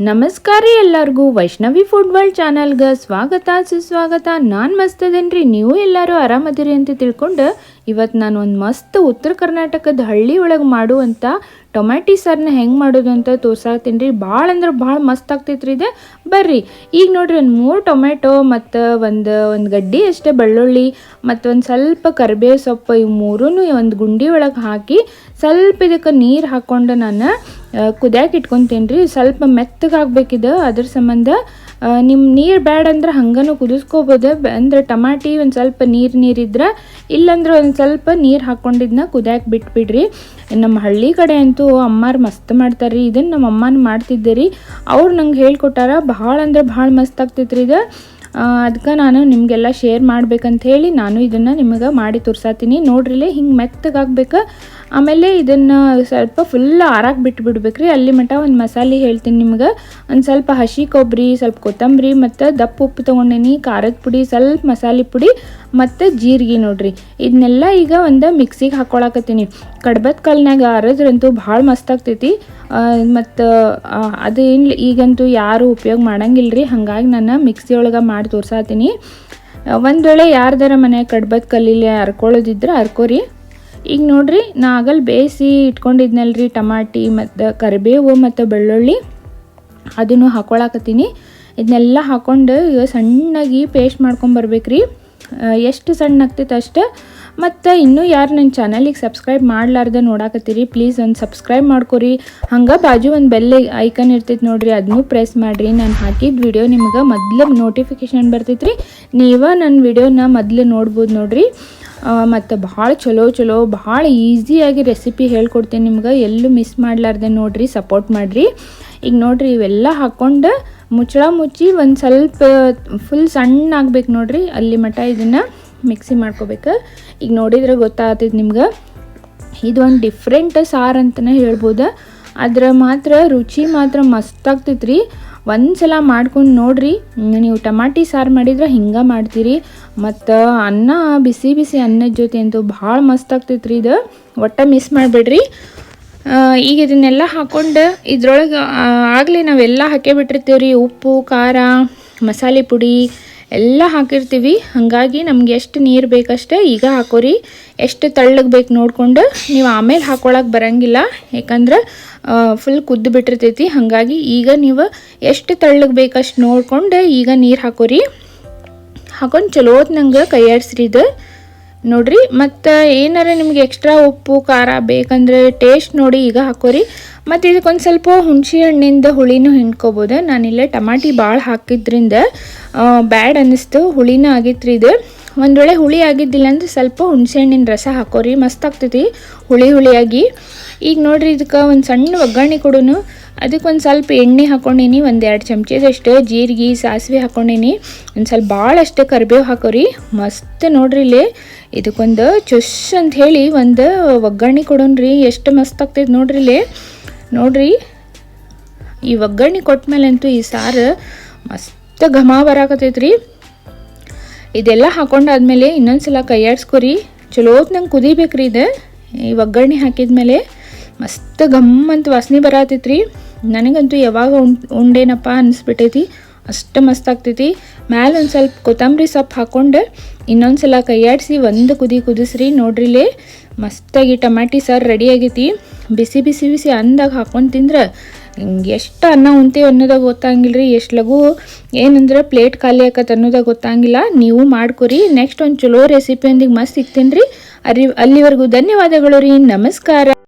ನಮಸ್ಕಾರ ರೀ ಎಲ್ಲರಿಗೂ. ವೈಷ್ಣವಿ ಫುಡ್ ವರ್ಲ್ಡ್ ಚಾನಲ್ಗೆ ಸ್ವಾಗತ, ಸುಸ್ವಾಗತ. ನಾನು ಮಸ್ತದೇನ್ರಿ? ನೀವು ಎಲ್ಲರೂ ಆರಾಮದಿರಿ ಅಂತ ತಿಳ್ಕೊಂಡು ಇವತ್ತು ನಾನು ಒಂದು ಮಸ್ತ್ ಉತ್ತರ ಕರ್ನಾಟಕದ ಹಳ್ಳಿ ಒಳಗೆ ಮಾಡುವಂಥ ಟೊಮ್ಯಾಟಿ ಸಾರನ್ನ ಹೆಂಗೆ ಮಾಡೋದು ಅಂತ ತೋರ್ಸಾಕ್ತೀನಿ ರೀ. ಭಾಳ ಅಂದ್ರೆ ಭಾಳ ಮಸ್ತ್ ಆಗ್ತೈತ್ರಿ ಇದು. ಬರ್ರಿ, ಈಗ ನೋಡ್ರಿ ಒಂದು ಮೂರು ಟೊಮೆಟೊ ಮತ್ತು ಒಂದು ಒಂದು ಗಡ್ಡಿ ಅಷ್ಟೇ ಬೆಳ್ಳುಳ್ಳಿ ಮತ್ತು ಒಂದು ಸ್ವಲ್ಪ ಕರಿಬೇವು ಸೊಪ್ಪು ಇವು ಮೂರೂ ಒಂದು ಗುಂಡಿ ಒಳಗೆ ಹಾಕಿ ಸ್ವಲ್ಪ ಇದಕ್ಕೆ ನೀರು ಹಾಕ್ಕೊಂಡು ನಾನು ಕುದಿಯಾಕೆ ಇಟ್ಕೊತೀನಿ ರೀ. ಸ್ವಲ್ಪ ಮೆತ್ತಗಾಗಬೇಕಿದೆ. ಅದ್ರ ಸಂಬಂಧ ನಿಮ್ಮ ನೀರು ಬ್ಯಾಡ ಅಂದ್ರೆ ಹಂಗನೂ ಕುದಿಸ್ಕೋಬೋದು. ಅಂದ್ರೆ ಟಮಾಟಿ ಒಂದು ಸ್ವಲ್ಪ ನೀರು ನೀರಿದ್ರೆ ಇಲ್ಲಾಂದ್ರೆ ಒಂದು ಸ್ವಲ್ಪ ನೀರು ಹಾಕ್ಕೊಂಡಿದ್ನ ಕುದಿಯಾಕೆ ಬಿಟ್ಬಿಡ್ರಿ. ನಮ್ಮ ಹಳ್ಳಿ ಕಡೆ ಅಂತೂ ಅಮ್ಮಾರು ಮಸ್ತ್ ಮಾಡ್ತಾರೆ ರೀ ಇದನ್ನು ನಮ್ಮ ಅಮ್ಮನ ಮಾಡ್ತಿದ್ದೆ ರೀ. ಅವ್ರು ನಂಗೆ ಹೇಳ್ಕೊಟ್ಟಾರ, ಭಾಳ ಅಂದ್ರೆ ಭಾಳ ಮಸ್ತ್ ಆಗ್ತೈತ್ರಿ ಇದು. ಅದಕ್ಕೆ ನಾನು ನಿಮಗೆಲ್ಲ ಶೇರ್ ಮಾಡ್ಬೇಕಂತ ಹೇಳಿ ನಾನು ಇದನ್ನು ನಿಮಗೆ ಮಾಡಿ ತೋರ್ಸಾತೀನಿ. ನೋಡ್ರಿಲೆ ಹಿಂಗೆ ಮೆತ್ತಗಾಗಬೇಕು. ಆಮೇಲೆ ಇದನ್ನು ಸ್ವಲ್ಪ ಫುಲ್ ಆರಾಕ್ ಬಿಟ್ಟು ಬಿಡ್ಬೇಕ್ರಿ ಅಲ್ಲಿ ಮಟ ಒಂದು ಮಸಾಲೆ ಹೇಳ್ತೀನಿ ನಿಮ್ಗೆ. ಒಂದು ಸ್ವಲ್ಪ ಹಸಿ ಕೊಬ್ಬರಿ ಸ್ವಲ್ಪ ಕೊತ್ತಂಬರಿ ಮತ್ತು ದಪ್ಪ ಉಪ್ಪು ತೊಗೊಂಡೇನಿ, ಖಾರದ ಪುಡಿ, ಸ್ವಲ್ಪ ಮಸಾಲೆ ಪುಡಿ ಮತ್ತು ಜೀರಿಗೆ ನೋಡ್ರಿ. ಇದನ್ನೆಲ್ಲ ಈಗ ಒಂದು ಮಿಕ್ಸಿಗೆ ಹಾಕ್ಕೊಳಕತ್ತೀನಿ ಕಡ್ಬತ್ ಕಲ್ನಾಗ ಅರದ್ರಂತೂ ಭಾಳ ಮಸ್ತ್ ಆಗ್ತೈತಿ. ಮತ್ತು ಅದು ಏನು ಈಗಂತೂ ಯಾರು ಉಪಯೋಗ ಮಾಡಂಗಿಲ್ಲ ರೀ ಹಾಗಾಗಿ ನಾನು ಮಿಕ್ಸಿ ಒಳಗೆ ಮಾಡಿ ತೋರ್ಸಾತೀನಿ. ಒಂದು ವೇಳೆ ಯಾರ್ದಾರ ಮನೆ ಕಡ್ಬದ ಕಲ್ಲಿಲ್ಲ ಹರ್ಕೊಳ್ಳೋದಿದ್ರೆ ಹರ್ಕೋರಿ. ಈಗ ನೋಡ್ರಿ, ನಾ ಆಗಲ್ ಬೇಯಿಸಿ ಇಟ್ಕೊಂಡಿದ್ನಲ್ರಿ ಟಮಾಟಿ ಮತ್ತು ಕರಿಬೇವು ಮತ್ತು ಬೆಳ್ಳುಳ್ಳಿ. ಅದನ್ನು ಹಾಕೊಳಕತ್ತೀನಿ. ಇದನ್ನೆಲ್ಲ ಹಾಕೊಂಡು ಈಗ ಸಣ್ಣಗೆ ಪೇಸ್ಟ್ ಮಾಡ್ಕೊಂಬರ್ಬೇಕ್ರಿ ಎಷ್ಟು ಸಣ್ಣ ಆಗ್ತೈತೆ ಅಷ್ಟು ಮತ್ತು ಇನ್ನೂ ಯಾರು ನನ್ನ ಚಾನಲಿಗೆ ಸಬ್ಸ್ಕ್ರೈಬ್ ಮಾಡ್ಲಾರ್ದೆ ನೋಡಾಕತ್ತೀರಿ ಪ್ಲೀಸ್ ಒಂದು ಸಬ್ಸ್ಕ್ರೈಬ್ ಮಾಡ್ಕೊರಿ. ಹಂಗೆ ಬಾಜು ಒಂದು ಬೆಲ್ ಐಕನ್ ಇರ್ತೈತೆ ನೋಡ್ರಿ ಅದನ್ನೂ ಪ್ರೆಸ್ ಮಾಡಿರಿ. ನಾನು ಹಾಕಿದ ವಿಡಿಯೋ ನಿಮ್ಗೆ ಮೊದಲು ನೋಟಿಫಿಕೇಶನ್ ಬರ್ತೈತ್ರಿ. ನೀವೇ ನನ್ನ ವಿಡಿಯೋನ ಮೊದಲು ನೋಡ್ಬೋದು ನೋಡ್ರಿ. ಮತ್ತು ಭಾಳ ಚಲೋ ಚಲೋ, ಭಾಳ ಈಸಿಯಾಗಿ ರೆಸಿಪಿ ಹೇಳ್ಕೊಡ್ತೀನಿ ನಿಮ್ಗೆ. ಎಲ್ಲೂ ಮಿಸ್ ಮಾಡ್ಲಾರ್ದೆ ನೋಡ್ರಿ ಸಪೋರ್ಟ್ ಮಾಡಿರಿ. ಈಗ ನೋಡ್ರಿ, ಇವೆಲ್ಲ ಹಾಕ್ಕೊಂಡು ಮುಚ್ಚಳ ಮುಚ್ಚಿ ಒಂದು ಸ್ವಲ್ಪ ಫುಲ್ ಸಣ್ಣ ಆಗ್ಬೇಕು ನೋಡ್ರಿ. ಅಲ್ಲಿ ಮಟ ಇದನ್ನು ಮಿಕ್ಸಿ ಮಾಡ್ಕೋಬೇಕು. ಈಗ ನೋಡಿದ್ರೆ ಗೊತ್ತಾಗ್ತೈತೆ ನಿಮ್ಗೆ. ಇದು ಒಂದು ಡಿಫ್ರೆಂಟ್ ಸಾರು ಅಂತಲೇ ಹೇಳ್ಬೋದು. ಅದರ ಮಾತ್ರ ರುಚಿ ಮಾತ್ರ ಮಸ್ತ್ ಆಗ್ತೈತ್ರಿ. ಒಂದು ಸಲ ಮಾಡ್ಕೊಂಡು ನೋಡ್ರಿ. ನೀವು ಟಮಾಟಿ ಸಾರು ಮಾಡಿದ್ರೆ ಹಿಂಗೆ ಮಾಡ್ತೀರಿ. ಮತ್ತು ಅನ್ನ, ಬಿಸಿ ಬಿಸಿ ಅನ್ನದ ಜೊತೆ ಅಂತೂ ಭಾಳ ಮಸ್ತ್ ಆಗ್ತೈತ್ರಿ ಇದು. ಒಟ್ಟ ಮಿಸ್ ಮಾಡಿಬಿಡ್ರಿ. ಈಗ ಇದನ್ನೆಲ್ಲ ಹಾಕ್ಕೊಂಡು ಇದ್ರೊಳಗೆ ಆಗಲೇ ನಾವೆಲ್ಲ ಹಾಕೇ ಬಿಟ್ಟಿರ್ತೀವಿ ರೀ ಉಪ್ಪು, ಖಾರ, ಮಸಾಲೆ ಪುಡಿ ಎಲ್ಲ ಹಾಕಿರ್ತೀವಿ. ಹಾಗಾಗಿ ನಮ್ಗೆ ಎಷ್ಟು ನೀರು ಬೇಕಷ್ಟೇ ಈಗ ಹಾಕೋರಿ. ಎಷ್ಟು ತಳ್ಳಗೆ ಬೇಕು ನೋಡಿಕೊಂಡು ನೀವು ಆಮೇಲೆ ಹಾಕೊಳಕ್ಕೆ ಬರಂಗಿಲ್ಲ. ಯಾಕಂದ್ರೆ ಫುಲ್ ಕುದ್ದು ಬಿಟ್ಟಿರ್ತೈತಿ. ಹಾಗಾಗಿ ಈಗ ನೀವು ಎಷ್ಟು ತಳ್ಳಗೆ ಬೇಕಷ್ಟು ನೋಡ್ಕೊಂಡು ಈಗ ನೀರು ಹಾಕೋರಿ. ಹಾಕೊಂಡು ಚಲೋತ್ ನಂಗೆ ಕೈ ಆಡಿಸ್ರಿ ಇದು. ನೋಡ್ರಿ. ಮತ್ತು ಏನಾರ ನಿಮ್ಗೆ ಎಕ್ಸ್ಟ್ರಾ ಉಪ್ಪು, ಖಾರ ಬೇಕಂದ್ರೆ ಟೇಸ್ಟ್ ನೋಡಿ ಈಗ ಹಾಕೋರಿ. ಮತ್ತು ಇದಕ್ಕೊಂದು ಸ್ವಲ್ಪ ಹುಣಸೆ ಹಣ್ಣಿಂದ ಹುಳಿನೂ ಹಿಂಡ್ಕೋಬೋದು. ನಾನಿಲ್ಲೇ ಟಮಾಟಿ ಭಾಳ ಹಾಕಿದ್ರಿಂದ ಬ್ಯಾಡ್ ಅನ್ನಿಸ್ತು ಹುಳಿನ ರೀ ಇದು. ಒಂದು ವೇಳೆ ಹುಳಿ ಆಗಿದ್ದಿಲ್ಲ ಅಂದ್ರೆ ಸ್ವಲ್ಪ ಹುಣಸೆಹಣ್ಣಿನ ರಸ ಹಾಕೋರಿ, ಮಸ್ತ್ ಆಗ್ತೈತಿ. ಹುಳಿ ಹುಳಿಯಾಗಿ. ಈಗ ನೋಡ್ರಿ ಇದಕ್ಕೆ ಒಂದು ಸಣ್ಣ ಒಗ್ಗರಣೆ ಕೊಡೋನು. ಅದಕ್ಕೊಂದು ಸ್ವಲ್ಪ ಎಣ್ಣೆ ಹಾಕ್ಕೊಂಡಿನಿ ಒಂದು ಎರಡು ಚಮಚದಷ್ಟು ಜೀರಿಗೆ, ಸಾಸಿವೆ ಹಾಕ್ಕೊಂಡೀನಿ ಒಂದು ಸ್ವಲ್ಪ ಭಾಳಷ್ಟು ಕರಿಬೇವು ಹಾಕೋರಿ. ಮಸ್ತ್ ನೋಡ್ರಿ ಇಲ್ಲಿ. ಇದಕ್ಕೊಂದು ಚುಸ್ ಅಂತ ಹೇಳಿ ಒಂದು ಒಗ್ಗರಣೆ ರೀ ಎಷ್ಟು ಮಸ್ತ್ ಆಗ್ತೈತೆ ನೋಡ್ರಿ ಇಲ್ಲಿ. ನೋಡ್ರಿ. ಈ ಒಗ್ಗರಣೆ ಕೊಟ್ಮೇಲಂತೂ ಈ ಸಾರು ಮಸ್ತ್ ಘಮ ಬರಾಕತೈತ್ರಿ ಇದೆಲ್ಲ ಹಾಕೊಂಡಾದ್ಮೇಲೆ ಇನ್ನೊಂದ್ಸಲ ಕೈ ಆಡ್ಸ್ಕೊರಿ. ಚಲೋ ನಂಗೆ ಕುದಿಬೇಕ್ರಿ ಇದು. ಈ ಒಗ್ಗರಣೆ ಹಾಕಿದ್ಮೇಲೆ ಮಸ್ತ್ ಘಮ್ ಅಂತ ವಾಸನೆ ಬರತೈತ್ರಿ. ನನಗಂತೂ ಯಾವಾಗ ಉಂಡ್ ಉಂಡೇನಪ್ಪ ಅನಿಸ್ಬಿಟ್ಟೈತಿ. ಅಷ್ಟು ಮಸ್ತ್ ಆಗ್ತೈತಿ. ಮ್ಯಾಲೆ ಒಂದು ಸ್ವಲ್ಪ ಕೊತ್ತಂಬರಿ ಸೊಪ್ಪು ಹಾಕ್ಕೊಂಡು ಇನ್ನೊಂದು ಸಲ ಕೈಯಾಡಿಸಿ ಒಂದು ಕುದಿ ಕುದಿಸ್ರಿ ನೋಡ್ರಿಲೇ. ಮಸ್ತಾಗಿ ಟಮಾಟಿ ಸಾರು ರೆಡಿ ಆಗೈತಿ. ಬಿಸಿ ಬಿಸಿ ಬಿಸಿ ಅಂದಾಗ ಹಾಕೊಂಡು ತಿಂದ್ರೆ ಎಷ್ಟು ಅನ್ನ ಉಣ್ತೀವಿ ಅನ್ನೋದಾಗ ಗೊತ್ತಾಗಿಲ್ಲ ರೀ ಎಷ್ಟು ಲಘು ಏನಂದ್ರೆ ಪ್ಲೇಟ್ ಖಾಲಿ ಆಕತ್ತೆ ಅನ್ನೋದಾಗ ಗೊತ್ತಾಗಿಲ್ಲ. ನೀವು ಮಾಡ್ಕೊರಿ. ನೆಕ್ಸ್ಟ್ ಒಂದು ಚಲೋ ರೆಸಿಪಿಯೊಂದಿಗೆ ಮಸ್ತ್ ಸಿಗ್ತೀನಿ ರೀ ಅರಿ ಅಲ್ಲಿವರೆಗೂ ಧನ್ಯವಾದಗಳು ರೀ. ನಮಸ್ಕಾರ.